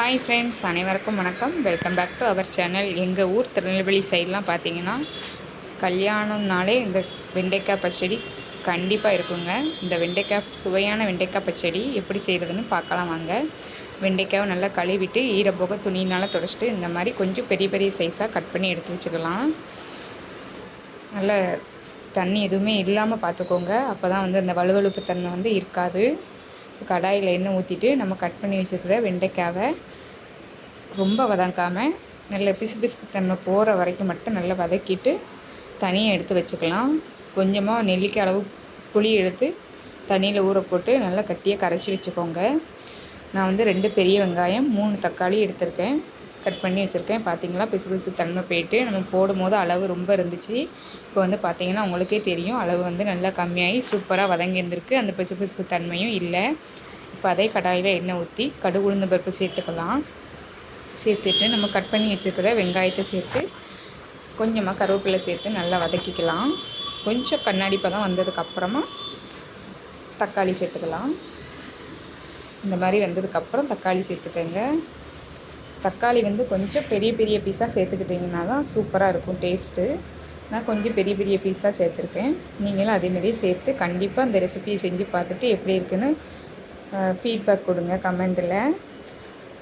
Hi friends அனைவருக்கும் வணக்கம். Welcome back to our channel எங்கள் ஊர் திருநெல்வேலி சைட்லாம் பார்த்தீங்கன்னா கல்யாணம்னாலே இந்த வெண்டைக்காய் பச்சடி கண்டிப்பாக இருக்குங்க. இந்த வெண்டைக்காய் சுவையான வெண்டைக்காய் பச்சடி எப்படி செய்கிறதுன்னு பார்க்கலாம் வாங்க. வெண்டைக்காவை நல்லா கழுவிட்டு ஈரப்போக துணினால் தொடச்சிட்டு இந்த மாதிரி கொஞ்சம் பெரிய பெரிய சைஸாக கட் பண்ணி எடுத்து வச்சுக்கலாம். நல்ல தண்ணி எதுவுமே இல்லாமல் பார்த்துக்கோங்க அப்போ தான் வந்து அந்த வலுவழுப்பு தன்மை வந்து இருக்காது. கடாயில் எண்ணெய் ஊற்றிட்டு நம்ம கட் பண்ணி வச்சுருக்கிற வெண்டைக்காவை ரொம்ப வதங்காமல் நல்ல பிசு பிசுப்பு தன்மை போகிற வரைக்கும் மட்டும் நல்லா வதக்கிட்டு தனியாக எடுத்து வச்சுக்கலாம். கொஞ்சமாக நெல்லிக்காய் அளவு புளி எடுத்து தண்ணியில் ஊற போட்டு நல்லா கட்டியாக கரைச்சி வச்சுக்கோங்க. நான் வந்து ரெண்டு பெரிய வெங்காயம் மூணு தக்காளி எடுத்திருக்கேன். கட் பண்ணி வச்சுருக்கேன். பார்த்தீங்களா பிசு பிசுப்பு தன்மை போயிட்டு நம்ம போடும்போது அளவு ரொம்ப இருந்துச்சு. இப்போ வந்து பார்த்திங்கன்னா உங்களுக்கே தெரியும். அளவு வந்து நல்லா கம்மியாகி சூப்பராக வதங்கியிருந்திருக்கு. அந்த பிசு பிசுப்பு தன்மையும் இல்லை. இப்போ அதே கடாயில் எண்ணெய் ஊற்றி கடுகு உளுந்த பருப்பு சேர்த்துக்கலாம். சேர்த்துட்டு நம்ம கட் பண்ணி வச்சுருக்கிற வெங்காயத்தை சேர்த்து கொஞ்சமாக கருவேப்பிலை சேர்த்து நல்லா வதக்கிக்கலாம். கொஞ்சம் கண்ணாடி பதம் வந்ததுக்கப்புறமா தக்காளி சேர்த்துக்கலாம். இந்த மாதிரி வந்ததுக்கப்புறம் தக்காளி சேர்த்துக்கோங்க. தக்காளி வந்து கொஞ்சம் பெரிய பெரிய பீஸாக சேர்த்துக்கிட்டிங்கன்னா தான் சூப்பராக இருக்கும் டேஸ்ட்டு நான் கொஞ்சம் பெரிய பெரிய பீஸாக சேர்த்துருக்கேன். நீங்களும் அதேமாரியே சேர்த்து கண்டிப்பாக அந்த ரெசிபியை செஞ்சு பார்த்துட்டு எப்படி இருக்குன்னு ஃபீட்பேக் கொடுங்க கமெண்டில்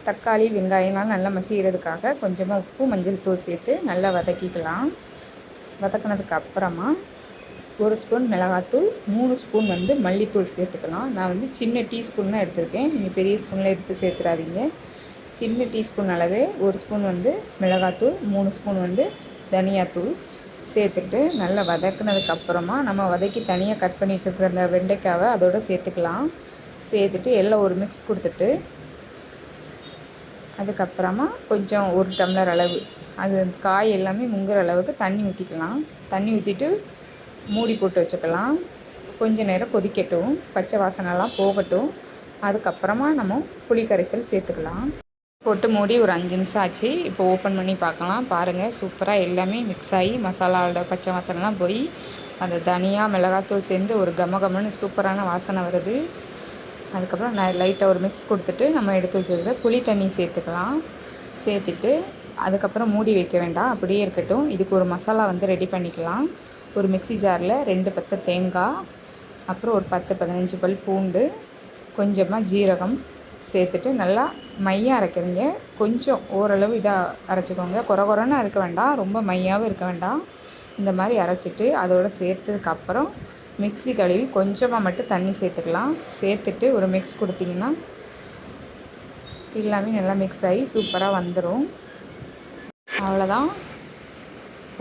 தக்காளி வெங்காயம்லாம் நல்லா மசிகிறதுக்காக கொஞ்சமாக உப்பு மஞ்சள் தூள் சேர்த்து நல்லா வதக்கிக்கலாம். வதக்கினதுக்கு அப்புறமா ஒரு ஸ்பூன் மிளகாத்தூள் மூணு ஸ்பூன் வந்து மல்லித்தூள் சேர்த்துக்கலாம். நான் வந்து சின்ன டீஸ்பூன் தான் எடுத்திருக்கேன். நீங்கள் பெரிய ஸ்பூனில் எடுத்து சேர்த்துறாதீங்க சின்ன டீஸ்பூன் அளவே ஒரு ஸ்பூன் வந்து மிளகாத்தூள் மூணு ஸ்பூன் வந்து தனியாத்தூள் சேர்த்துட்டு நல்லா வதக்குனதுக்கப்புறமா நம்ம வதக்கி தனியாக கட் பண்ணி வச்சுருக்கிற அந்த வெண்டைக்காவை அதோடு சேர்த்துக்கலாம். சேர்த்துட்டு எல்லாம் ஒரு மிக்ஸ் கொடுத்துட்டு அதுக்கப்புறமா கொஞ்சம் ஒரு டம்ளர் அளவு அது காய் எல்லாமே முங்குற அளவுக்கு தண்ணி ஊற்றிக்கலாம் தண்ணி ஊற்றிட்டு மூடி போட்டு வச்சுக்கலாம். கொஞ்சம் நேரம் கொதிக்கட்டும். பச்சை வாசனைலாம் போகட்டும். அதுக்கப்புறமா நம்ம புளி கரைசல் சேர்த்துக்கலாம். போட்டு மூடி ஒரு அஞ்சு நிமிஷம் ஆச்சு. இப்போ ஓப்பன் பண்ணி பார்க்கலாம். பாருங்கள் சூப்பராக எல்லாமே மிக்ஸ் ஆகி மசாலாவோட பச்சை மசாலாலாம் போய் அந்த தனியாக மிளகாத்தூள் சேர்ந்து ஒரு கம கமன்னு சூப்பரான வாசனை வருது. அதுக்கப்புறம் நான் லைட்டாக ஒரு மிக்ஸ் கொடுத்துட்டு நம்ம எடுத்து வச்சுருக்க புளி தண்ணி சேர்த்துக்கலாம். சேர்த்துட்டு அதுக்கப்புறம் மூடி வைக்க வேண்டாம். அப்படியே இருக்கட்டும். இதுக்கு ஒரு மசாலா வந்து ரெடி பண்ணிக்கலாம். ஒரு மிக்சி ஜாரில் ரெண்டு பத்து தேங்காய் அப்புறம் ஒரு பத்து பதினஞ்சு பல் பூண்டு கொஞ்சமாக ஜீரகம் சேர்த்துட்டு நல்லா மையாக அரைக்கிறீங்க. கொஞ்சம் ஓரளவு இதாக அரைச்சிக்கோங்க. குறை குறைன்னு அரைக்க வேண்டாம். ரொம்ப மையாகவும் இருக்க வேண்டாம். இந்த மாதிரி அரைச்சிட்டு அதோடு சேர்த்ததுக்கப்புறம் மிக்சி கழுவி கொஞ்சமாக மட்டும் தண்ணி சேர்த்துக்கலாம். சேர்த்துட்டு ஒரு மிக்ஸ் கொடுத்தீங்கன்னா எல்லாமே நல்லா மிக்ஸ் ஆகி சூப்பராக வந்துடும் அவ்வளோதான்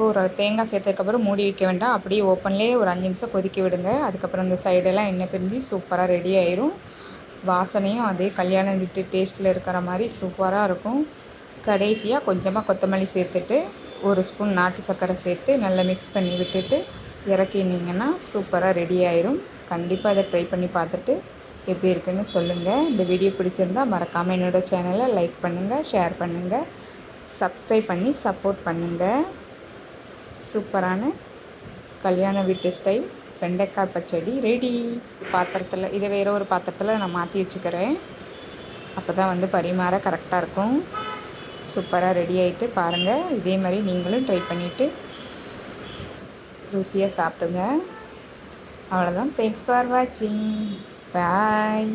ஒரு தேங்காய் சேர்த்ததுக்கப்புறம் மூடி வைக்க வேண்டாம். அப்படியே ஓப்பன்லேயே ஒரு அஞ்சு நிமிஷம் கொதிக்க விடுங்க. அதுக்கப்புறம் இந்த சைடெல்லாம் எண்ணெய் பிரிஞ்சு சூப்பராக ரெடி ஆயிரும். வாசனையும் அதே கல்யாணம் வீட்டு டேஸ்ட்டில் இருக்கிற மாதிரி சூப்பராக இருக்கும். கடைசியாக கொஞ்சமாக கொத்தமல்லி சேர்த்துட்டு ஒரு ஸ்பூன் நாட்டு சர்க்கரை சேர்த்து நல்லா மிக்ஸ் பண்ணி விட்டுட்டு இறக்கினீங்கன்னா சூப்பராக ரெடி ஆயிரும். கண்டிப்பாக அதை ட்ரை பண்ணி பார்த்துட்டு எப்படி இருக்குன்னு சொல்லுங்கள் இந்த வீடியோ பிடிச்சிருந்தா மறக்காமல் என்னோடய சேனலை லைக் பண்ணுங்கள் ஷேர் பண்ணுங்கள் சப்ஸ்கிரைப் பண்ணி சப்போர்ட் பண்ணுங்கள் சூப்பரான கல்யாண வீட்டு ஸ்டைல் வெண்டைக்காய் பச்சடி. ரெடி. பாத்திரத்தில் இதை வேறு ஒரு பாத்திரத்தில் நான் மாற்றி வச்சுக்கிறேன். அப்போ தான் வந்து பரிமாற கரெக்டாக இருக்கும். சூப்பராக ரெடி ஆகிட்டு பாருங்கள் இதே மாதிரி நீங்களும் ட்ரை பண்ணிவிட்டு ருசியாக சாப்பிடுங்க. அவ்வளோதான் தேங்க்ஸ் ஃபார் வாட்சிங் பாய்